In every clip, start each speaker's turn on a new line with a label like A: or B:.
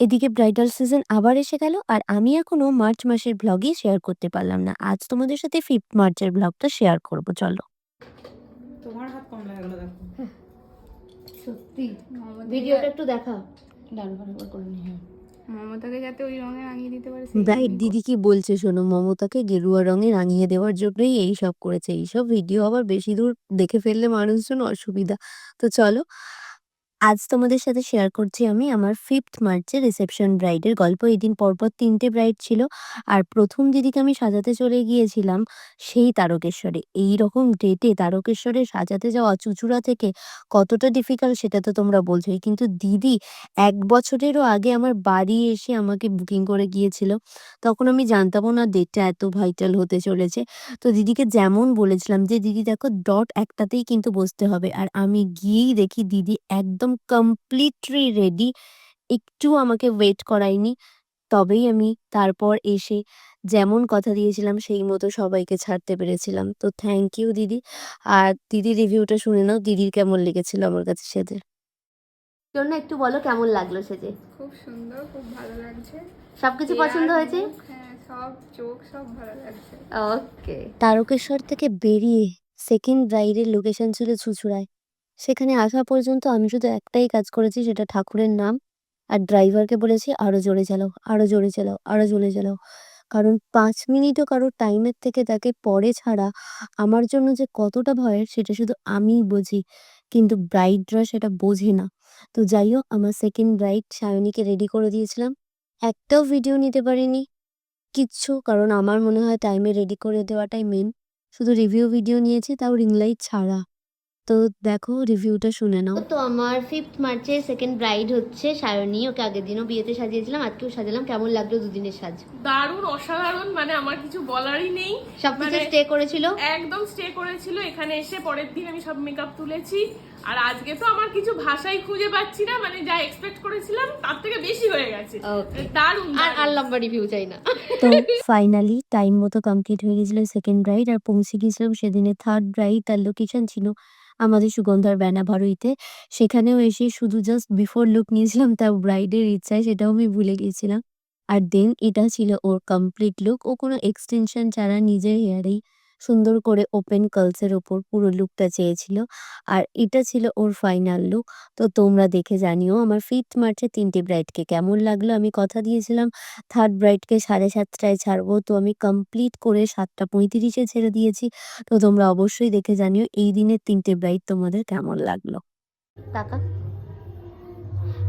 A: এদিকে bridal season আবার এসে গেল আর আমি এখনও মার্চ মাসের ভ্লগই শেয়ার করতে পারলাম না। আজ তোমাদের সাথে ফিফথ মার্চের ভ্লগটা শেয়ার করব চলো।
B: তোমার হাত কম লাগল দেখো।
C: সত্যি।
A: ভিডিওটা একটু দেখা।
C: ডান বরাবর করে নি হ্যাঁ
D: মমতাকে যাতে ওই রঙে রাঙিয়ে দিতে পারে
A: ব্রাইড দিদি কি বলছে শোনো মমতাকে গেরুয়া রঙে রাঙিয়ে দেওয়ার জন্যই এই সব করেছে। এইসব ভিডিও আবার বেশি দূর দেখে ফেললে মানুষজন অসুবিধা। তো চলো আজ তোমাদের সাথে শেয়ার করছি আমি আমার ফিফথ মার্চের রিসেপশন ব্রাইডের গল্প। এই দিন পরপর তিনটে ব্রাইড ছিল আর প্রথম দিদিকে আমি সাজাতে চলে গিয়েছিলাম সেই তারকেশ্বরে। এই রকম ডেটে তারকেশ্বরে সাজাতে যাওয়া চুচুড়া থেকে কতটা ডিফিকাল্ট সেটা তো তোমরা বলছোই। কিন্তু দিদি এক বছরেরও আগে আমার বাড়ি এসে আমাকে বুকিং করে গিয়েছিল। তখন আমি জানতামও না ডেটটা এত ভাইটাল হতে চলেছে। তো দিদিকে যেমন বলেছিলাম যে, দিদি দেখো ডট একটাতেই কিন্তু বসতে হবে। আর আমি গিয়েই দেখি দিদি একদম কমপ্লিটলি রেডি একটু আমাকে ওয়েট করায়নি তবেই আমি তারপর এসে যেমন কথা দিয়েছিলাম সেই মতো সবাইকে ছাড়তে পেরেছিলাম। তো থ্যাংক ইউ দিদি। আর দিদি রিভিউটা শুনে নাও দিদির কেমন লেগেছিল আমার কাছে সেজে জন্য একটু বলো কেমন লাগল সেজে
D: খুব সুন্দর খুব ভালো লাগছে।
A: সবকিছু পছন্দ হয়েছে?
D: হ্যাঁ সব চোখ সব ভালো লাগছে।
A: ওকে তারকেশ্বর থেকে বেরিয়ে সেকেন্ড রাইডের লোকেশন ছিল চুচুড়ায় সেখানে আসা পর্যন্ত আমি শুধু একটাই কাজ করেছি, সেটা ঠাকুরের নাম। আর ড্রাইভারকে বলেছি, আরও জোরে চালাও, আরও জোরে চালাও, আরও জোরে চালাও। কারণ পাঁচ মিনিটও কারোর টাইমের থেকে তাকে পরে ছাড়া আমার জন্য যে কতটা ভয়ের, সেটা শুধু আমিই বুঝি। কিন্তু ব্রাইডরা সেটা বোঝে না। তো যাই হোক, আমার সেকেন্ড ব্রাইড সায়নীকে রেডি করে দিয়েছিলাম। একটাও ভিডিও নিতে পারিনি। কিচ্ছু, কারণ আমার মনে হয় টাইমে রেডি করে দেওয়াটাই মেন শুধু রিভিউ ভিডিও নিয়েছি, তাও রিং লাইট ছাড়া। তো দেখো রিভিউটা শুনে নাও। তো আমার ফিফথ মার্চে সেকেন্ড ব্রাইড হচ্ছে সায়নী ওকে আগের দিনও বিয়েতে সাজিয়েছিলাম আজকেও সাজালাম কেমন লাগল দুদিনের সাজ?
E: দারুণ অসাধারণ মানে আমার কিছু বলারই নেই।
A: সবকিছু
E: কিছু
A: স্টে করেছিল?
E: একদম স্টে করেছিল এখানে এসে পরের দিন আমি সব মেকআপ তুলেছি। আর আজকে তো আমার কিছু ভাষাই খুঁজে পাচ্ছি না মানে যা এক্সপেক্ট করেছিলাম তার থেকে বেশি হয়ে গেছে। দারুণ
C: আর আর লম্বা রিভিউ চাই না।
A: তো ফাইনালি টাইম মতো কমপ্লিট হয়ে গেছিল সেকেন্ড রাইড আর পৌঁছে গিয়েছিলাম সেদিনে থার্ড রাইড তার লোকেশন ছিল আমাদের সুগন্ধার বেনা ভারুইতে। সেখানেও এসে শুধু জাস্ট বিফোর লুক নিয়েছিলাম তার ব্রাইডের ইচ্ছায় সেটাও আমি ভুলে গিয়েছিলাম আর দেন এটা ছিল ওর কমপ্লিট লুক ও কোনো এক্সটেনশন ছাড়া নিজের হেয়ারেই সুন্দর করে ওপেন কার্লসের ওপর পুরো লুকটা চেয়েছিল। আর এটা ছিল ওর ফাইনাল লুক তো তোমরা দেখে জানিও আমার ফিফথ মার্চে তিনটে ব্রাইডকে কেমন লাগল? আমি কথা দিয়েছিলাম থার্ড ব্রাইডকে সাড়ে সাতটায় ছাড়বো। তো আমি কমপ্লিট করে সাতটা পঁয়ত্রিশে ছেড়ে দিয়েছি। তো তোমরা অবশ্যই দেখে জানিও এই দিনের তিনটে ব্রাইড তোমাদের কেমন লাগল? টাকা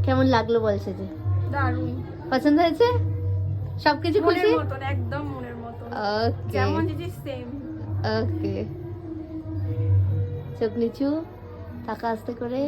A: কেমন লাগল বলছে যে?
D: দারুণ।
A: পছন্দ হয়েছে? সবকিছু
D: মনের
A: খুশি?
D: মতন একদম মনের মতন।
A: ওকে
D: যেমন দিদি সেম
A: ওকে চোখ নিচু টাকা আসতে করে